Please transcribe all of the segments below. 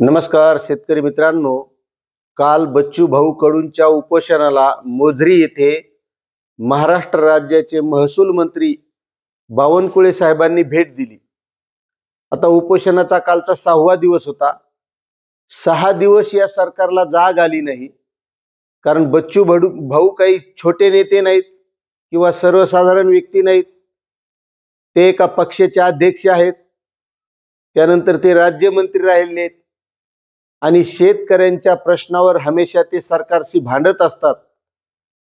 नमस्कार शेतकरी मित्रांनो. काल बच्चू भाऊ कडूंच्या उपोषणाला मोझरी येथे महाराष्ट्र राज्याचे महसूल मंत्री बावनकुळे साहेबांनी भेट दिली. आता उपोषणाचा कालचा सहावा दिवस होता. सहा दिवस या सरकारला जाग आली नाही. कारण बच्चू भडू भाऊ काही छोटे नेते नाहीत किंवा सर्वसाधारण व्यक्ती नाहीत. ते एका पक्षाचे अध्यक्ष आहेत. त्यानंतर ते राज्यमंत्री राहिले आहेत आणि शेतकऱ्यांच्या प्रश्नावर हमेशा ते सरकारशी भांडत असतात.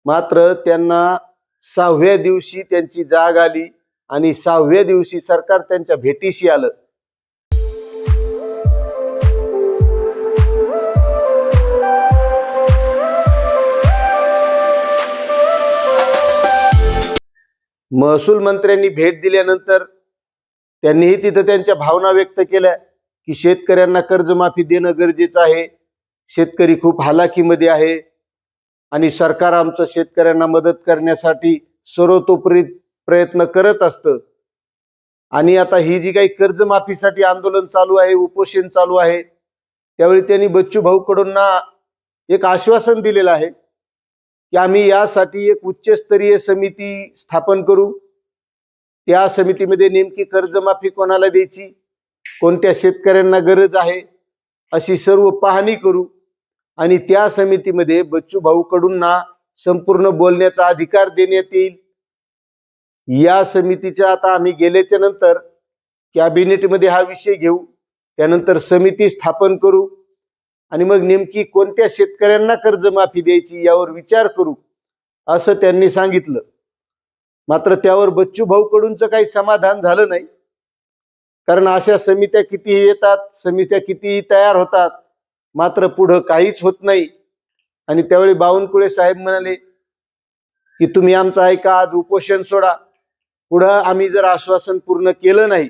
मात्र त्यांना सहाव्या दिवशी त्यांची जाग आली आणि सहाव्या दिवशी सरकार त्यांच्या भेटीशी आलं. महसूल मंत्र्यांनी भेट दिल्यानंतर त्यांनीही तिथं त्यांच्या भावना व्यक्त केल्या. की शेतकऱ्यांना कर्जमाफी देणं गरजेचं आहे. शेतकरी खूप हालाकीमध्ये आहे. आणि सरकार आमचं शेतकऱ्यांना मदत करण्यासाठी सर्वतोपरी प्रयत्न करत असतं. आणि आता ही जी काही कर्जमाफीसाठी आंदोलन चालू आहे उपोषण चालू आहे त्यावेळी त्यांनी बच्चू भाऊ कडूंना एक आश्वासन दिलेलं आहे की आम्ही यासाठी एक उच्चस्तरीय समिती स्थापन करू. त्या समितीमध्ये नेमकी कर्जमाफी कोणाला द्यायची? कोणत्या शेतकऱ्यांना गरज आहे अशी सर्व पाहणी करू आणि त्या समितीमध्ये बच्चू भाऊकडूंना संपूर्ण बोलण्याचा अधिकार देण्यात येईल. या समितीच्या आता आम्ही गेल्याच्यानंतर कॅबिनेटमध्ये हा विषय घेऊ त्यानंतर समिती स्थापन करू आणि मग नेमकी कोणत्या शेतकऱ्यांना कर्जमाफी द्यायची यावर विचार करू असं त्यांनी सांगितलं. मात्र त्यावर बच्चू भाऊ काही समाधान झालं नाही. कारण अशा समित्या कितीही येतात समित्या कितीही तयार होतात मात्र पुढं काहीच होत नाही. आणि त्यावेळी बावनकुळे साहेब म्हणाले की तुम्ही आमचं ऐका आज उपोषण सोडा. पुढं आम्ही जर आश्वासन पूर्ण केलं नाही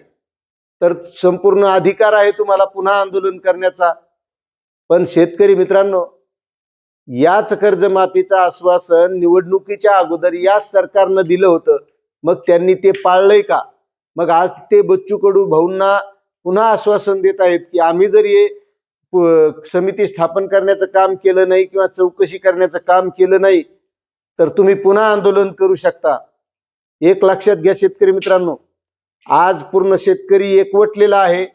तर संपूर्ण अधिकार आहे तुम्हाला पुन्हा आंदोलन करण्याचा. पण शेतकरी मित्रांनो याच कर्जमाफीचं आश्वासन निवडणुकीच्या अगोदर याच सरकारनं दिलं होतं. मग त्यांनी ते पाळलंय का? मग आज ते बच्चू कडू भाऊंना पुन्हा आश्वासन देत आहेत की आम्ही जर हे समिती स्थापन करण्याचं काम केलं नाही किंवा चौकशी करण्याचं काम केलं नाही तर तुम्ही पुन्हा आंदोलन करू शकता. एक लक्षात घ्या शेतकरी मित्रांनो आज पूर्ण शेतकरी एकवटलेला आहे.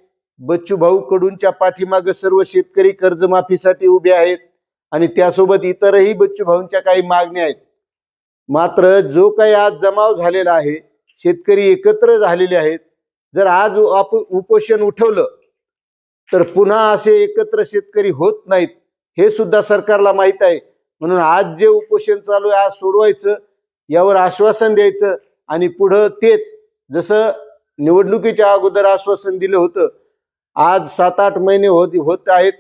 बच्चू भाऊ कडूंच्या पाठीमागे सर्व शेतकरी कर्जमाफीसाठी उभे आहेत आणि त्यासोबत इतरही बच्चू भाऊंच्या काही मागण्या आहेत. मात्र जो काही आज जमाव झालेला आहे शेतकरी एकत्र झालेले आहेत. जर आज आप उपोषण उठवलं तर पुन्हा असे एकत्र शेतकरी होत नाहीत हे सुद्धा सरकारला माहीत आहे. म्हणून आज जे उपोषण चालू आहे आज सोडवायचं यावर आश्वासन द्यायचं आणि पुढं तेच जसं निवडणुकीच्या अगोदर आश्वासन दिलं होतं आज सात आठ महिने होत होत आहेत.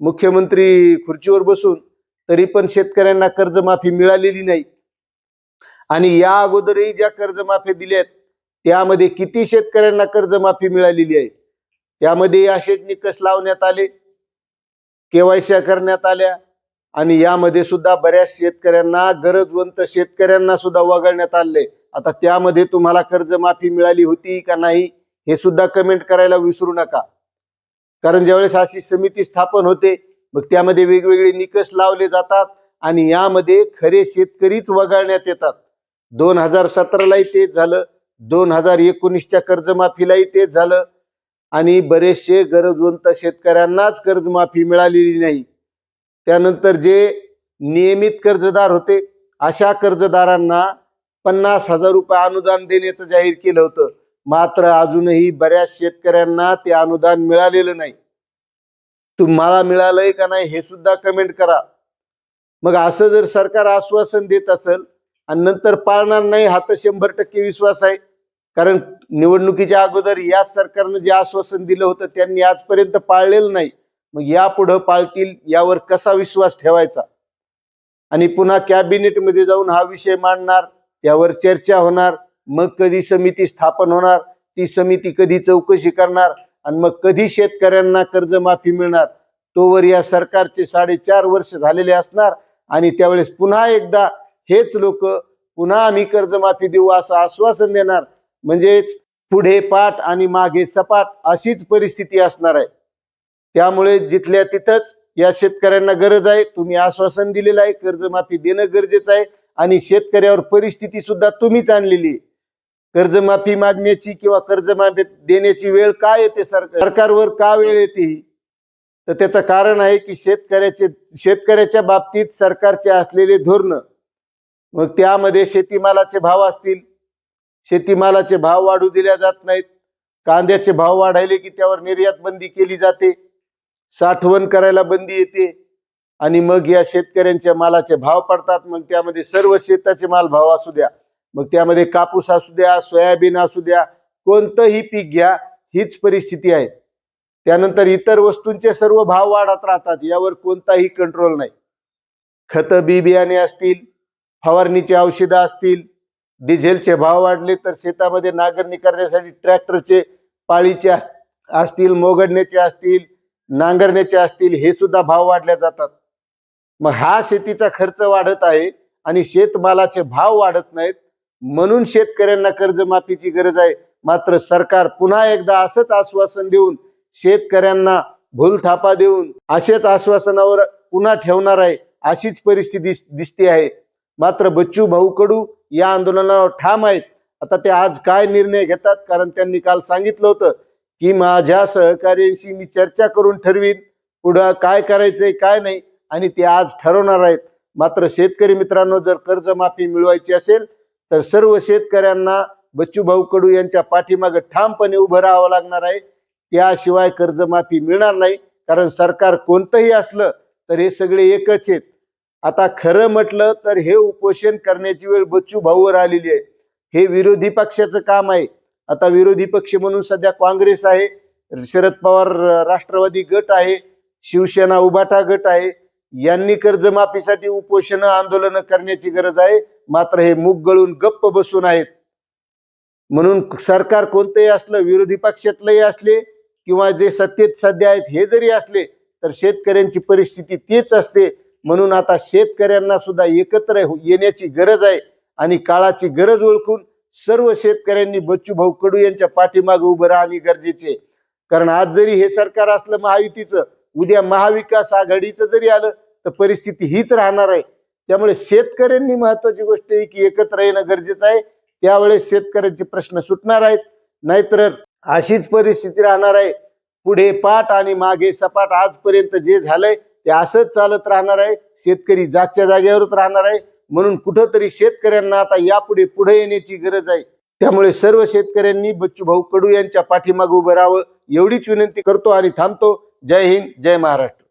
मुख्यमंत्री खुर्चीवर बसून तरी पण शेतकऱ्यांना कर्जमाफी मिळालेली नाही. आणि या अगोदरही ज्या कर्जमाफी दिल्या आहेत त्यामध्ये किती शेतकऱ्यांना कर्जमाफी मिळालेली आहे? त्यामध्ये असेच निकष लावण्यात आले केवायसी करण्यात आल्या आणि यामध्ये सुद्धा बऱ्याच शेतकऱ्यांना गरजवंत शेतकऱ्यांना सुद्धा वगळण्यात आले. आता त्यामध्ये तुम्हाला कर्जमाफी मिळाली होती का नाही हे सुद्धा कमेंट करायला विसरू नका. कारण ज्यावेळेस अशी समिती स्थापन होते मग त्यामध्ये वेगवेगळे निकष लावले जातात आणि यामध्ये खरे शेतकरीच वगळण्यात येतात. दोन हजार सतरालाही तेच झालं. दोन हजार एकोणीसच्या कर्जमाफीलाही तेच झालं. आणि बरेचसे गरजवंत शेतकऱ्यांनाच कर्जमाफी मिळालेली नाही. त्यानंतर जे नियमित कर्जदार होते अशा कर्जदारांना पन्नास हजार रुपये अनुदान देण्याचं जाहीर केलं होतं. मात्र अजूनही बऱ्याच शेतकऱ्यांना ते अनुदान मिळालेलं नाही. तुम्हाला मिळालंय का नाही हे सुद्धा कमेंट करा. मग असं जर सरकार आश्वासन देत असेल आणि नंतर पाळणार नाही हा तर शंभर टक्के विश्वास आहे. कारण निवडणुकीच्या अगोदर याच सरकारनं जे आश्वासन दिलं होतं त्यांनी आजपर्यंत पाळलेलं नाही. मग यापुढं पाळतील यावर कसा विश्वास ठेवायचा? आणि पुन्हा कॅबिनेटमध्ये जाऊन हा विषय मांडणार त्यावर चर्चा होणार मग कधी समिती स्थापन होणार ती समिती कधी चौकशी करणार आणि मग कधी शेतकऱ्यांना कर्जमाफी मिळणार तोवर या सरकारचे साडेचार वर्ष झालेले असणार आणि त्यावेळेस पुन्हा एकदा हेच लोक पुन्हा आम्ही कर्जमाफी देऊ असं आश्वासन देणार. म्हणजेच पुढे पाठ आणि मागे सपाट अशीच परिस्थिती असणार आहे. त्यामुळे जिथल्या तिथंच या शेतकऱ्यांना गरज आहे तुम्ही आश्वासन दिलेलं आहे कर्जमाफी देणं गरजेचं आहे आणि शेतकऱ्यावर परिस्थिती सुद्धा तुम्हीच आणलेली आहे. कर्जमाफी मागण्याची किंवा कर्जमाफी देण्याची वेळ का येते सरकार? सरकारवर का वेळ येते ही? तर त्याचं कारण आहे की शेतकऱ्याचे शेतकऱ्याच्या बाबतीत सरकारचे असलेले धोरण मग त्यामध्ये शेतीमालाचे भाव असतील. शेतीमालाचे भाव वाढू दिल्या जात नाहीत. कांद्याचे भाव वाढायले की त्यावर निर्यात बंदी केली जाते. साठवण करायला बंदी येते. आणि मग या शेतकऱ्यांच्या मालाचे भाव पडतात. मग त्यामध्ये सर्व शेताचे माल भाव असू द्या. मग त्यामध्ये कापूस असू द्या सोयाबीन असू द्या कोणतंही पीक घ्या हीच परिस्थिती आहे. त्यानंतर इतर वस्तूंचे सर्व भाव वाढत राहतात. यावर कोणताही कंट्रोल नाही. खत बी बियाणे असतील फवारणीची औषधं असतील डिझेलचे भाव वाढले तर शेतामध्ये नांगरणी करण्यासाठी ट्रॅक्टरचे पाळीचे असतील मोगडण्याचे असतील नांगरण्याचे असतील हे सुद्धा भाव वाढले जातात. मग हा शेतीचा खर्च वाढत आहे आणि शेतमालाचे भाव वाढत नाहीत म्हणून शेतकऱ्यांना कर्जमाफीची गरज आहे. मात्र सरकार पुन्हा एकदा असंच आश्वासन देऊन शेतकऱ्यांना भूलथापा देऊन असेच आश्वासनावर पुन्हा ठेवणार आहे अशीच परिस्थिती दिसते आहे. मात्र बच्चू भाऊ कडू या आंदोलनावर ठाम आहेत. आता ते आज काय निर्णय घेतात? कारण त्यांनी काल सांगितलं होतं की माझ्या सहकार्यांशी मी चर्चा करून ठरवीन पुढं काय करायचंय काय नाही आणि ते आज ठरवणार आहेत. मात्र शेतकरी मित्रांनो जर कर्जमाफी मिळवायची असेल तर सर्व शेतकऱ्यांना बच्चू भाऊ कडू यांच्या पाठीमागे ठामपणे उभं राहावं लागणार आहे. त्याशिवाय कर्जमाफी मिळणार नाही. कारण सरकार कोणतंही असलं तर हे सगळे एकच आहेत. आता खरं म्हटलं तर हे उपोषण करण्याची वेळ बच्चू भाऊवर आलेली आहे. हे विरोधी पक्षाचं काम आहे. आता विरोधी पक्ष म्हणून सध्या काँग्रेस आहे. शरद पवार राष्ट्रवादी गट आहे. शिवसेना उभाटा गट आहे. यांनी कर्जमाफीसाठी उपोषण आंदोलन करण्याची गरज आहे. मात्र हे मुग गळून गप्प बसून आहेत. म्हणून सरकार कोणतंही असलं विरोधी पक्षातलंही असले किंवा जे सत्तेत सध्या आहेत हे जरी असले तर शेतकऱ्यांची परिस्थिती तीच असते. म्हणून आता शेतकऱ्यांना सुद्धा एकत्र हो- येण्याची गरज आहे आणि काळाची गरज ओळखून सर्व शेतकऱ्यांनी बच्चू भाऊ कडू यांच्या पाठीमागे उभं राहणे गरजेचे आहे. कारण आज जरी हे सरकार असलं महायुतीचं उद्या महाविकास आघाडीचं जरी आलं तर परिस्थिती हीच राहणार आहे. त्यामुळे शेतकऱ्यांनी महत्वाची गोष्ट आहे की एकत्र येणं गरजेचं आहे. त्यावेळेस शेतकऱ्यांचे प्रश्न सुटणार आहेत. नाहीतर अशीच परिस्थिती राहणार आहे. पुढे पाठ आणि मागे सपाट आजपर्यंत जे झालंय ते असंच चालत राहणार आहे. शेतकरी जागच्या जागेवरच राहणार आहे. म्हणून कुठंतरी शेतकऱ्यांना आता यापुढे पुढे येण्याची गरज आहे. त्यामुळे सर्व शेतकऱ्यांनी बच्चू भाऊ कडू यांच्या पाठीमागे उभं राहावं. एवढीच विनंती करतो आणि थांबतो. जय हिंद जय महाराष्ट्र.